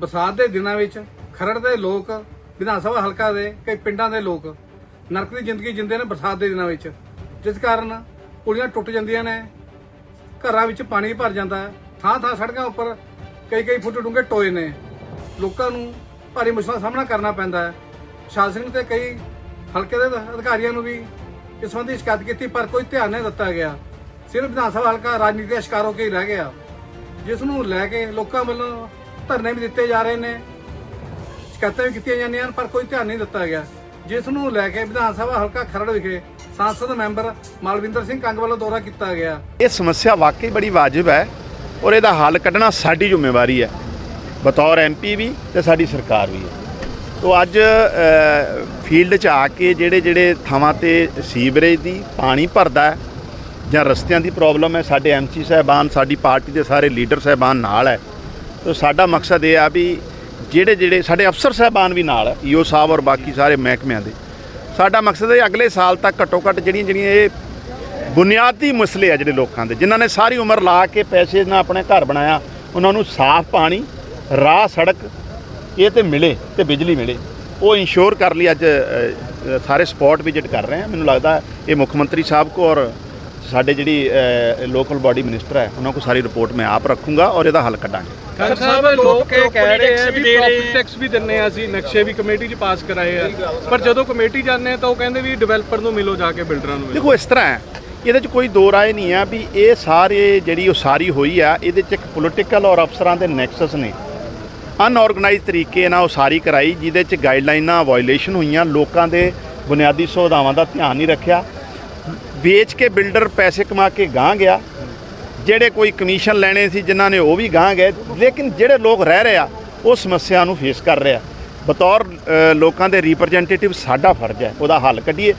ਬਰਸਾਤ ਦੇ ਦਿਨਾਂ ਵਿੱਚ ਖਰੜ ਦੇ ਲੋਕ, ਵਿਧਾਨ ਸਭਾ ਹਲਕਾ ਦੇ ਕਈ ਪਿੰਡਾਂ ਦੇ ਲੋਕ ਨਰਕ ਦੀ ਜ਼ਿੰਦਗੀ ਜਿੰਦੇ ਨੇ ਬਰਸਾਤ ਦੇ ਦਿਨਾਂ ਵਿੱਚ। ਜਿਸ ਕਾਰਨ ਪੁਲੀਆਂ ਟੁੱਟ ਜਾਂਦੀਆਂ ਨੇ, ਘਰਾਂ ਵਿੱਚ ਪਾਣੀ ਭਰ ਜਾਂਦਾ ਹੈ ਥਾਂ ਥਾਂ ਸੜਕਾਂ ਉੱਪਰ ਕਈ ਕਈ ਫੁੱਟ ਡੂੰਘੇ ਟੋਏ ਨੇ। ਲੋਕਾਂ ਨੂੰ ਭਾਰੀ ਮੁਸ਼ਕਲਾਂ ਦਾ ਸਾਹਮਣਾ ਕਰਨਾ ਪੈਂਦਾ ਹੈ। ਸ਼ਾਸਨ ਤੇ ਕਈ ਹਲਕੇ ਦੇ ਅਧਿਕਾਰੀਆਂ ਨੂੰ ਵੀ ਇਸ ਸੰਬੰਧੀ ਸ਼ਿਕਾਇਤ ਕੀਤੀ, ਪਰ ਕੋਈ ਧਿਆਨ ਨਹੀਂ ਦਿੱਤਾ ਗਿਆ। ਸਿਰਫ ਵਿਧਾਨ ਸਭਾ ਹਲਕਾ ਰਾਜਨੀਤੀ ਦੇ ਸ਼ਿਕਾਰ ਹੋ ਕੇ ਹੀ ਰਹਿ ਗਿਆ। ਜਿਸ ਨੂੰ ਲੈ ਕੇ ਲੋਕਾਂ ਵੱਲੋਂ ਧਰਨੇ ਵੀ ਦਿੱਤੇ ਜਾ ਰਹੇ ਨੇ। ਸ਼ਿਕਾਇਤਾਂ ਵੀ ਕੀਤੀਆਂ ਜਾਂਦੀਆਂ ਹਨ ਪਰ ਕੋਈ ਧਿਆਨ ਨਹੀਂ ਦਿੱਤਾ ਗਿਆ। ਜਿਸ ਨੂੰ ਲੈ ਕੇ ਵਿਧਾਨ ਸਭਾ ਹਲਕਾ ਖਰੜ ਵਿਖੇ ਸੰਸਦ ਮੈਂਬਰ ਮਾਲਵਿੰਦਰ ਸਿੰਘ ਕੰਗ ਵੱਲੋਂ ਦੌਰਾ ਕੀਤਾ ਗਿਆ। ਇਹ ਸਮੱਸਿਆ ਵਾਕਈ ਬੜੀ ਵਾਜਬ ਹੈ ਔਰ ਇਹਦਾ ਹੱਲ ਕੱਢਣਾ ਸਾਡੀ ਜ਼ਿੰਮੇਵਾਰੀ ਹੈ। ਬਤੌਰ ਐਮਪੀ ਵੀ ਤੇ ਸਾਡੀ ਸਰਕਾਰ ਵੀ ਹੈ। ਤੋ ਅੱਜ ਫੀਲਡ 'ਚ ਆ ਕੇ ਜਿਹੜੇ ਜਿਹੜੇ ਥਾਵਾਂ ਤੇ ਸੀਵਰੇਜ ਦੀ ਪਾਣੀ ਭਰਦਾ ਜਾਂ ਰਸਤਿਆਂ ਦੀ ਪ੍ਰੋਬਲਮ ਹੈ, ਸਾਡੇ ਐਮਸੀ ਸਾਹਿਬਾਨ, ਸਾਡੀ ਪਾਰਟੀ ਦੇ ਸਾਰੇ ਲੀਡਰ ਸਾਹਿਬਾਨ ਨਾਲ ਹੈ। ਤੋ ਸਾਡਾ ਮਕਸਦ ਇਹ ਆ ਵੀ ਜਿਹੜੇ ਜਿਹੜੇ ਸਾਡੇ ਅਫਸਰ ਸਾਹਿਬਾਨ ਵੀ ਨਾਲ ਹੈ ਈਓ ਸਾਹਿਬ ਔਰ ਬਾਕੀ ਸਾਰੇ ਮਹਿਕਮਿਆਂ ਦੇ, ਸਾਡਾ ਮਕਸਦ ਹੈ ਅਗਲੇ ਸਾਲ ਤੱਕ ਘੱਟੋ ਘੱਟ ਜਿਹੜੀਆਂ ਜਿਹੜੀਆਂ ਇਹ ਬੁਨਿਆਦੀ ਮਸਲੇ ਆ ਜਿਹੜੇ ਲੋਕਾਂ ਦੇ, ਜਿਨ੍ਹਾਂ ਨੇ ਸਾਰੀ ਉਮਰ ਲਾ ਕੇ ਪੈਸੇ ਨਾਲ ਆਪਣੇ ਘਰ ਬਣਾਇਆ, ਉਹਨਾਂ ਨੂੰ ਸਾਫ਼ ਪਾਣੀ, ਰਾਹ ਸੜਕ, ਇਹ ਤੇ ਮਿਲੇ ਤੇ ਬਿਜਲੀ ਮਿਲੇ। ਉਹ ਇੰਸ਼ੋਰ ਕਰ ਲਈ ਅੱਜ ਸਾਰੇ ਸਪੌਟ ਵਿਜ਼ਿਟ ਕਰ ਰਹੇ ਆ। ਮੈਨੂੰ ਲੱਗਦਾ ਇਹ ਮੁੱਖ ਮੰਤਰੀ ਸਾਹਿਬ ਕੋ ਔਰ ਸਾਡੇ ਜਿਹੜੀ ਲੋਕਲ ਬਾਡੀ ਮਿਨਿਸਟਰ ਹੈ, ਉਹਨਾਂ ਕੋ ਸਾਰੀ ਰਿਪੋਰਟ ਮੈਂ ਆਪ ਰੱਖੂੰਗਾ ਔਰ ਇਹਦਾ ਹੱਲ ਕੱਢਾਂਗੇ। ਖਾਨ ਸਾਹਿਬ ਲੋਕ ਇਹ ਕਹਿ ਰਹੇ ਆ ਵੀ ਪ੍ਰੋਪਰਟੀ ਟੈਕਸ ਵੀ ਦਿੰਨੇ ਆ ਅਸੀਂ ਨਕਸ਼ੇ ਵੀ ਕਮੇਟੀ 'ਚ ਪਾਸ ਕਰਾਏ ਆ। ਪਰ ਜਦੋਂ ਕਮੇਟੀ ਜਾਂਦੇ ਆ ਤਾਂ ਉਹ ਕਹਿੰਦੇ ਵੀ ਡਿਵੈਲਪਰ ਨੂੰ ਮਿਲੋ ਜਾ ਕੇ ਬਿਲਡਰਾਂ ਨੂੰ। ਮਿਲੋ ਦੇਖੋ ਇਸ ਤਰ੍ਹਾਂ ਹੈ ਇਹਦੇ 'ਚ ਕੋਈ ਦੋ ਰਾਏ ਨਹੀਂ ਆ ਵੀ ਇਹ ਸਾਰੇ ਜਿਹੜੀ ਉਸਾਰੀ ਹੋਈ ਆ ਇਹਦੇ 'ਚ ਇੱਕ ਪੋਲੀਟੀਕਲ ਔਰ ਅਫਸਰਾਂ ਦੇ ਨੈਕਸਸ ਨੇ। ਅਨਆਰਗੇਨਾਈਜ਼ ਤਰੀਕੇ ਨਾਲ ਉਸਾਰੀ ਕਰਾਈ ਜਿਹਦੇ 'ਚ ਗਾਈਡਲਾਈਨਾਂ ਵਾਇਓਲੇਸ਼ਨ ਹੋਈਆਂ ਲੋਕਾਂ ਦੇ ਬੁਨਿਆਦੀ ਸੁਵਿਧਾਵਾਂ ਦਾ ਧਿਆਨ ਨਹੀਂ ਰੱਖਿਆ। ਵੇਚ ਕੇ ਬਿਲਡਰ ਪੈਸੇ ਕਮਾ ਕੇ ਗਾਂ ਗਿਆ। ਜਿਹੜੇ ਕੋਈ ਕਮਿਸ਼ਨ ਲੈਣੇ ਸੀ ਜਿਨ੍ਹਾਂ ਨੇ ਉਹ ਵੀ ਗਾਂ ਗਏ ਲੇਕਿਨ ਜਿਹੜੇ ਲੋਕ ਰਹਿ ਰਹੇ ਆ ਉਹ ਸਮੱਸਿਆ ਨੂੰ ਫੇਸ ਕਰ ਰਹੇ ਆ। ਬਤੌਰ ਲੋਕਾਂ ਦੇ ਰਿਪਰੈਜ਼ੈਂਟੇਟਿਵ ਸਾਡਾ ਫਰਜ਼ ਹੈ ਉਹਦਾ ਹੱਲ ਕੱਢੀਏ।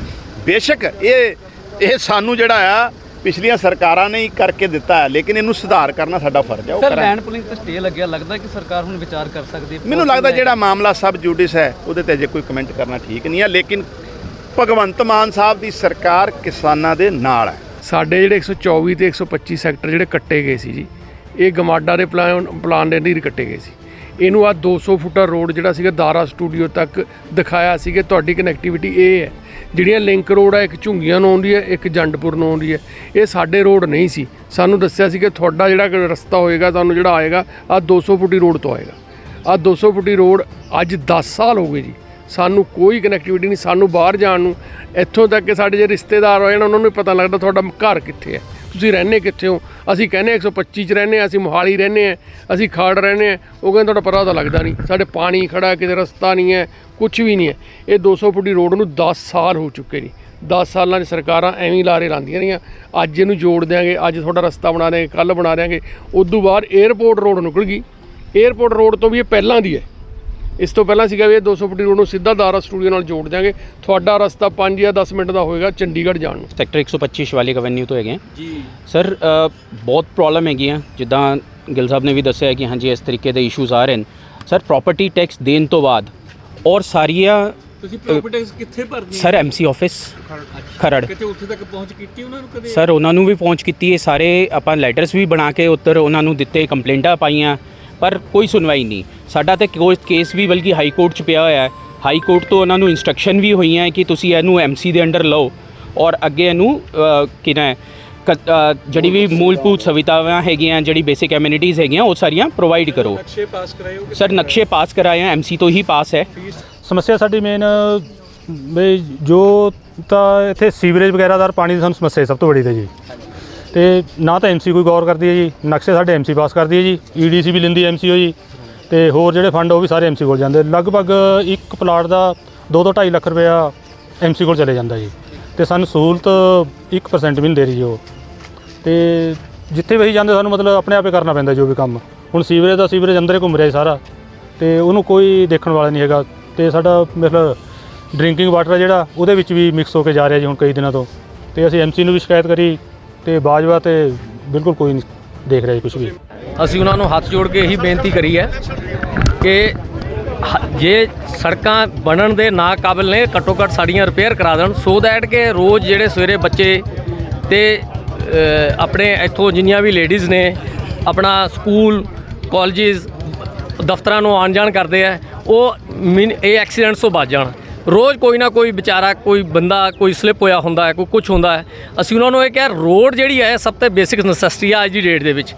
ਬੇਸ਼ੱਕ ਇਹ ਇਹ ਸਾਨੂੰ ਜਿਹੜਾ ਆ ਪਿਛਲੀਆਂ ਸਰਕਾਰਾਂ ਨੇ ਹੀ ਕਰਕੇ ਦਿੱਤਾ ਹੈ ਲੇਕਿਨ ਇਹਨੂੰ ਸੁਧਾਰ ਕਰਨਾ ਸਾਡਾ ਫਰਜ਼ ਹੈ ਉਹ ਸਰ ਲੈਂਡ ਪੁਲਿੰਗ ਤੇ ਸਟੇ ਲੱਗਿਆ ਲੱਗਦਾ ਕਿ ਸਰਕਾਰ ਹੁਣ ਵਿਚਾਰ ਕਰ ਸਕਦੀ ਹੈ? ਮੈਨੂੰ ਲੱਗਦਾ ਜਿਹੜਾ ਮਾਮਲਾ ਸਬ ਜੁਡਿਸ ਹੈ ਉਹਦੇ ਤੇ ਅਜੇ ਕੋਈ ਕਮੈਂਟ ਕਰਨਾ ਠੀਕ ਨਹੀਂ ਹੈ ਲੇਕਿਨ ਭਗਵੰਤ ਮਾਨ ਸਾਹਿਬ ਦੀ ਸਰਕਾਰ ਕਿਸਾਨਾਂ ਦੇ ਨਾਲ ਹੈ। ਸਾਡੇ ਜਿਹੜੇ 124 ਤੇ 125 ਸੈਕਟਰ ਜਿਹੜੇ ਕੱਟੇ ਗਏ ਸੀ ਜੀ, ਇਹ ਗਮਾਡਾ ਦੇ ਪਲਾਨ ਪਲਾਨ ਦੇ ਨਹੀਂ ਕੱਟੇ ਗਏ ਸੀ। ਇਹਨੂੰ ਆ 200 ਫੁੱਟਾ ਰੋਡ ਜਿਹੜਾ ਸੀਗਾ ਦਾਰਾ ਸਟੂਡੀਓ ਤੱਕ ਦਿਖਾਇਆ ਸੀ ਕਿ ਤੁਹਾਡੀ ਕਨੈਕਟੀਵਿਟੀ ਇਹ ਹੈ। ਜਿਹੜੀਆਂ ਲਿੰਕ ਰੋਡ ਆ, ਇੱਕ ਝੁੰਗੀਆਂ ਨੂੰ ਆਉਂਦੀ ਹੈ, ਇੱਕ ਜੰਡਪੁਰ ਨੂੰ ਆਉਂਦੀ ਹੈ। ਇਹ ਸਾਡੇ ਰੋਡ ਨਹੀਂ ਸੀ। ਸਾਨੂੰ ਦੱਸਿਆ ਸੀ ਕਿ ਤੁਹਾਡਾ ਜਿਹੜਾ ਰਸਤਾ ਹੋਏਗਾ, ਤੁਹਾਨੂੰ ਜਿਹੜਾ ਆਏਗਾ ਆ 200 ਫੁੱਟੀ ਰੋਡ ਤੋਂ ਆਏਗਾ। ਆ 200 ਫੁੱਟੀ ਰੋਡ ਅੱਜ 10 ਸਾਲ ਹੋ ਗਏ ਜੀ। ਸਾਨੂੰ ਕੋਈ ਕਨੈਕਟੀਵਿਟੀ ਨਹੀਂ, ਸਾਨੂੰ ਬਾਹਰ ਜਾਣ ਨੂੰ। ਇੱਥੋਂ ਤੱਕ ਕਿ ਸਾਡੇ ਜੇ ਰਿਸ਼ਤੇਦਾਰ ਹੋਏ ਨਾ, ਉਹਨਾਂ ਨੂੰ ਵੀ ਪਤਾ ਲੱਗਦਾ ਤੁਹਾਡਾ ਘਰ ਕਿੱਥੇ ਹੈ। ਤੁਸੀਂ ਰਹਿੰਦੇ ਕਿੱਥੇ ਹੋ? ਅਸੀਂ ਕਹਿੰਦੇ 125 ਚ ਰਹਿੰਦੇ ਹਾਂ, ਅਸੀਂ ਮੋਹਾਲੀ ਰਹਿੰਦੇ ਹਾਂ, ਅਸੀਂ ਖਾੜ ਰਹਿੰਦੇ ਹਾਂ। ਉਹ ਕਹਿੰਦੇ ਤੁਹਾਡਾ ਪਤਾ ਤਾਂ ਲੱਗਦਾ ਨਹੀਂ। ਸਾਡੇ ਪਾਣੀ ਖੜਾ ਕਿਤੇ ਰਸਤਾ ਨਹੀਂ ਹੈ ਕੁਝ ਵੀ ਨਹੀਂ ਹੈ। ਇਹ 200 ਫੁੱਟੀ ਰੋਡ ਨੂੰ 10 ਸਾਲ ਹੋ ਚੁੱਕੇ ਨੇ। 10 ਸਾਲਾਂ 'ਚ ਸਰਕਾਰਾਂ ਐਵੇਂ ਹੀ ਲਾਰੇ ਲਾਉਂਦੀਆਂ ਰਹੀਆਂ। ਅੱਜ ਇਹਨੂੰ ਜੋੜ ਦਿਆਂਗੇ, ਅੱਜ ਤੁਹਾਡਾ ਰਸਤਾ ਬਣਾ ਦਿਆਂਗੇ ਕੱਲ ਬਣਾ ਦਿਆਂਗੇ। ਉਸ ਤੋਂ ਬਾਅਦ 에ਅਰਪੋਰਟ ਰੋਡ ਨਿਕਲ ਗਈ। 에ਅਰਪੋਰਟ ਰੋਡ ਤੋਂ ਵੀ ਇਹ ਪਹਿਲਾਂ ਦੀ ਹੈ। ਇਸ ਤੋਂ ਪਹਿਲਾਂ ਸੀਗਾ ਵੀ ਇਹ 200 ਫੁੱਟੀ ਰੋਡ ਨੂੰ ਸਿੱਧਾ ਦਾਰਾ ਸਟੂਡੀਓ ਨਾਲ ਜੋੜ ਦਿਆਂਗੇ। ਤੁਹਾਡਾ ਰਸਤਾ 5 ਜਾਂ 10 ਮਿੰਟ ਦਾ ਹੋਏਗਾ ਚੰਡੀਗੜ੍ਹ ਜਾਣ ਨੂੰ। ਸੈਕਟਰ 125 ਸ਼ਿਵਾਲਿਕ ਐਵਨਿਊ ਤੋਂ ਹੈਗੇ ਜੀ। ਸਰ ਬਹੁਤ ਪ੍ਰੋਬਲਮ ਹੈਗੀਆਂ। ਜਿੱਦਾਂ ਗਿੱਲ ਸਾਹਿਬ ਨੇ ਵੀ ਦੱਸਿਆ ਕਿ ਹਾਂਜੀ ਇਸ ਤਰੀਕੇ ਦੇ ਇਸ਼ੂਜ਼ ਆ ਰਹੇ ਨੇ। ਸਰ ਪ੍ਰਾਪਰਟੀ ਟੈਕਸ ਦੇਣ ਤੋਂ ਬਾਅਦ ਔਰ ਸਾਰੀਆਂ ਤੁਸੀਂ ਪ੍ਰੋਪਰਟੀ ਟੈਕਸ ਕਿੱਥੇ ਭਰਦੇ ਸਰ ਐਮਸੀ ਆਫਿਸ ਖਰੜ। ਕਿਤੇ ਉੱਥੇ ਤੱਕ ਪਹੁੰਚ ਕੀਤੀ ਉਹਨਾਂ ਨੂੰ ਕਦੇ? ਸਰ ਉਹਨਾਂ ਨੂੰ ਵੀ ਪਹੁੰਚ ਕੀਤੀ ਹੈ। ਸਾਰੇ ਆਪਾਂ ਲੈਟਰਸ ਵੀ ਬਣਾ ਕੇ ਉੱਤਰ ਉਹਨਾਂ ਨੂੰ ਦਿੱਤੇ ਕੰਪਲੇਂਟਾਂ ਪਾਈਆਂ ਪਰ ਕੋਈ ਸੁਣਵਾਈ ਨਹੀਂ। ਸਾਡਾ ਤੇ ਕੋਈ ਕੇਸ ਵੀ ਬਲਕਿ ਹਾਈ ਕੋਰਟ 'ਚ ਪਿਆ ਹੋਇਆ ਹੈ। ਹਾਈ ਕੋਰਟ ਤੋਂ ਉਹਨਾਂ ਨੂੰ ਇਨਸਟਰਕਸ਼ਨ ਵੀ ਹੋਈਆਂ ਹੈ ਕਿ ਤੁਸੀਂ ਇਹਨੂੰ ਐਮਸੀ ਦੇ ਅੰਡਰ ਲਓ ਔਰ ਅੱਗੇ ਇਹਨੂੰ ਕਿਨਾ ਹੈ ਜਿਹੜੀ ਵੀ ਮੂਲਭੂਤ ਸੁਵਿਧਾਵਾਂ ਹੈਗੀਆਂ ਜਿਹੜੀ ਬੇਸਿਕ ਐਮਿਨਿਟੀਜ਼ ਹੈਗੀਆਂ ਉਹ ਸਾਰੀਆਂ ਪ੍ਰੋਵਾਈਡ ਕਰੋ। ਨਕਸ਼ੇ ਪਾਸ ਕਰਾਏ ਹੋ ਸਰ ਨਕਸ਼ੇ ਪਾਸ ਕਰਾਏ ਆ ਐਮਸੀ ਤੋਂ ਹੀ ਪਾਸ ਹੈ। ਸਮੱਸਿਆ ਸਾਡੀ ਮੇਨ ਵੀ ਜੋ ਤਾਂ ਇੱਥੇ ਸੀਵਰੇਜ ਵਗੈਰਾ ਦਾ ਪਾਣੀ ਦੀ ਸਾਨੂੰ ਸਮੱਸਿਆ ਸਭ ਤੋਂ ਵੱਡੀ ਤੇ ਜੀ। ਤੇ ਨਾ ਤਾਂ ਐਮਸੀ ਕੋਈ ਗੌਰ ਕਰਦੀ ਹੈ ਜੀ ਨਕਸ਼ੇ ਸਾਡੇ ਐਮਸੀ ਪਾਸ ਕਰਦੀ ਹੈ ਜੀ ਈਡੀਸੀ ਵੀ ਲੈਂਦੀ ਐਮਸੀ ਜੀ। ਤੇ ਹੋਰ ਜਿਹੜੇ ਫੰਡ ਉਹ ਵੀ ਸਾਰੇ ਐਮਸੀ ਕੋਲ ਜਾਂਦੇ। ਲਗਭਗ ਇੱਕ ਪਲਾਟ ਦਾ 2 ਤੋਂ 2.5 ਲੱਖ ਰੁਪਇਆ ਐਮਸੀ ਕੋਲ ਚਲੇ ਜਾਂਦਾ ਜੀ। ਤੇ ਸਾਨੂੰ ਸਹੂਲਤ 1% ਵੀ ਨਹੀਂ ਦੇ ਰਹੀ ਜੀ ਉਹ। ਤੇ ਜਿੱਥੇ ਵੀ ਅਸੀਂ ਜਾਂਦੇ, ਸਾਨੂੰ ਮਤਲਬ ਆਪਣੇ ਆਪੇ ਕਰਨਾ ਪੈਂਦਾ ਜੋ ਵੀ ਕੰਮ। ਹੁਣ ਸੀਵਰੇਜ ਦਾ ਸੀਵਰੇਜ ਅੰਦਰ ਹੀ ਘੁੰਮ ਰਿਹਾ ਜੀ ਸਾਰਾ। ਤੇ ਉਹਨੂੰ ਕੋਈ ਦੇਖਣ ਵਾਲਾ ਨਹੀਂ ਹੈਗਾ। ਤੇ ਸਾਡਾ ਮਤਲਬ ਡਰਿੰਕਿੰਗ ਵਾਟਰ ਹੈ ਜਿਹੜਾ, ਉਹਦੇ ਵਿੱਚ ਵੀ ਮਿਕਸ ਹੋ ਕੇ ਜਾ ਰਿਹਾ ਜੀ ਹੁਣ ਕਈ ਦਿਨਾਂ ਤੋਂ। ਤੇ ਅਸੀਂ ਐਮਸੀ ਨੂੰ ਵੀ ਸ਼ਿਕਾਇਤ ਕਰੀ, ਤੇ ਬਾਜਵਾ ਤੇ ਬਿਲਕੁਲ ਕੋਈ ਨਹੀਂ ਦੇਖ ਰਿਹਾ ਜੀ ਕੁਝ ਵੀ। ਅਸੀਂ ਉਹਨਾਂ ਨੂੰ ਹੱਥ ਜੋੜ ਕੇ ਇਹੀ ਬੇਨਤੀ ਕਰੀ ਹੈ ਕਿ ਹ- ਜੇ ਸੜਕਾਂ ਬਣਨ ਦੇ ਨਾ ਕਾਬਿਲ ਨੇ, ਘੱਟੋ ਘੱਟ ਸਾਡੀਆਂ ਰਿਪੇਅਰ ਕਰਾ ਦੇਣ ਸੋ ਦੈਟ ਕਿ ਰੋਜ਼ ਜਿਹੜੇ ਸਵੇਰੇ ਬੱਚੇ ਤੇ ਆਪਣੇ ਇੱਥੋਂ ਜਿੰਨੀਆਂ ਵੀ ਲੇਡੀਜ਼ ਨੇ, ਆਪਣਾ ਸਕੂਲ ਕਾਲਜਿਸ ਦਫ਼ਤਰਾਂ ਨੂੰ ਆਉਣ ਜਾਣ ਕਰਦੇ ਆ, ਉਹ ਮਿਨ- ਇਹ ਐਕਸੀਡੈਂਟਸ ਤੋਂ ਬਚ ਜਾਣ। ਰੋਜ਼ ਕੋਈ ਨਾ ਕੋਈ ਵਿਚਾਰਾ, ਕੋਈ ਬੰਦਾ, ਕੋਈ ਸਲਿੱਪ ਹੋਇਆ ਹੁੰਦਾ ਹੈ, ਕੋਈ ਕੁਝ ਹੁੰਦਾ ਹੈ। ਅਸੀਂ ਉਹਨਾਂ ਨੂੰ ਇਹ ਕਿਹਾ ਰੋਡ ਜਿਹੜੀ ਹੈ ਸਭ ਤੋਂ ਬੇਸਿਕ ਨੈਸੈਸਿਟੀ ਆ ਅੱਜ ਦੀ ਡੇਟ ਦੇ ਵਿੱਚ।